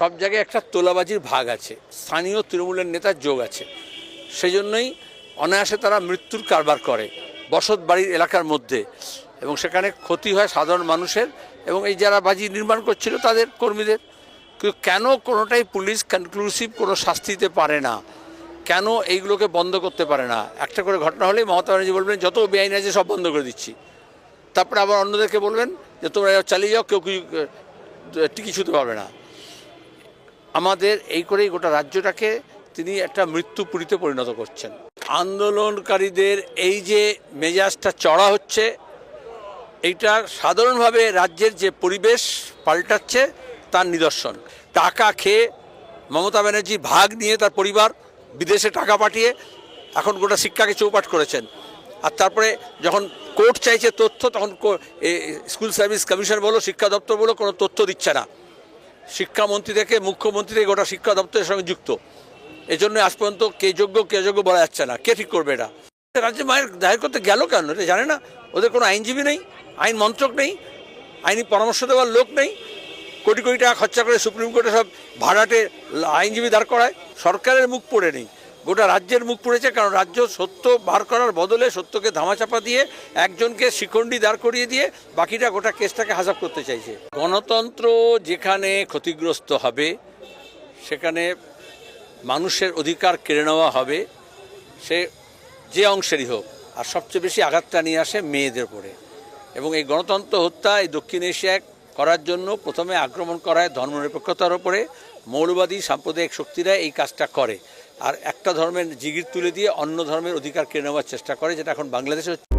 সব জায়গায় একটা তোলাবাজির ভাগ আছে। স্থানীয় তৃণমূলের নেতার যোগ আছে। সেই জন্যই অনায়াসে তারা মৃত্যুর কারবার করে বসত বাড়ির এলাকার মধ্যে এবং সেখানে ক্ষতি হয় সাধারণ মানুষের এবং এই যারা বাজি নির্মাণ করছিল তাদের কর্মীদের। কিন্তু কেন কোনোটাই পুলিশ কনক্লুসিভ কোনো শাস্তি দিতে পারে না? কেন এইগুলোকে বন্ধ করতে পারে না? একটা করে ঘটনা হলেই মমতা ব্যানার্জি বলবেন, যত বেআইন আছে সব বন্ধ করে দিচ্ছি। তারপরে আবার অন্যদেরকে বলবেন যে, তোমরা চালিয়ে যাও, কেউ কি- টিকি ছুতে পারবে না। আমাদের এই করেই গোটা রাজ্যটাকে তিনি একটা মৃত্যুপুরীতে পরিণত করছেন। আন্দোলনকারীদের এই যে মেজাজটা চড়া হচ্ছে, এইটা সাধারণভাবে রাজ্যের যে পরিবেশ পাল্টাচ্ছে, তার নিদর্শন। টাকা খেয়ে মমতা ব্যানার্জি ভাগ নিয়ে তার পরিবার বিদেশে টাকা পাঠিয়ে এখন গোটা শিক্ষাকে চৌপাট করেছেন। আর তারপরে যখন কোর্ট চাইছে তথ্য, তখন স্কুল সার্ভিস কমিশন বলো, শিক্ষা দপ্তর বলো, কোনো তথ্য দিচ্ছে না। শিক্ষামন্ত্রী থেকে মুখ্যমন্ত্রী থেকে গোটা শিক্ষা দপ্তরের সঙ্গে যুক্ত। এজন্য আজ পর্যন্ত কে যোগ্য কে যোগ্য বলা যাচ্ছে না। কে ঠিক করবে এটা? রাজ্যে মায়ের দায়ের করতে গেল কেন এটা জানে না? ওদের কোনো আইনজীবী নেই, আইন মন্ত্রক নেই, আইনি পরামর্শ দেওয়ার লোক নেই। কোটি কোটি টাকা খরচা করে সুপ্রিম কোর্টে সব ভাড়াটে আইনজীবী দাঁড় করায়। সরকারের মুখ পড়ে নেই। গোটা রাজ্যের মুখ পড়েছে, কারণ রাজ্য সত্য বার করার বদলে সত্যকে ধামাচাপা দিয়ে একজনকে শিখণ্ডি দাঁড় করিয়ে দিয়ে বাকিটা গোটা কেসটাকে হাসাব করতে চাইছে। গণতন্ত্র যেখানে ক্ষতিগ্রস্ত হবে, সেখানে মানুষের অধিকার কেড়ে নেওয়া হবে, সে যে অংশেরই হোক, আর সবচেয়ে বেশি আঘাতটা নিয়ে আসে মেয়েদের উপরে। এবং এই গণতন্ত্র হত্যা এই দক্ষিণ এশিয়ায় করার জন্য প্রথমে আক্রমণ করায় ধর্মনিরপেক্ষতার ওপরে মৌলবাদী সাম্প্রদায়িক শক্তিরা এই কাজটা করে। আর একটা ধর্মের জিগির তুলে দিয়ে অন্য ধর্মের অধিকার কেড়ে নেওয়ার চেষ্টা করে, যেটা এখন বাংলাদেশে।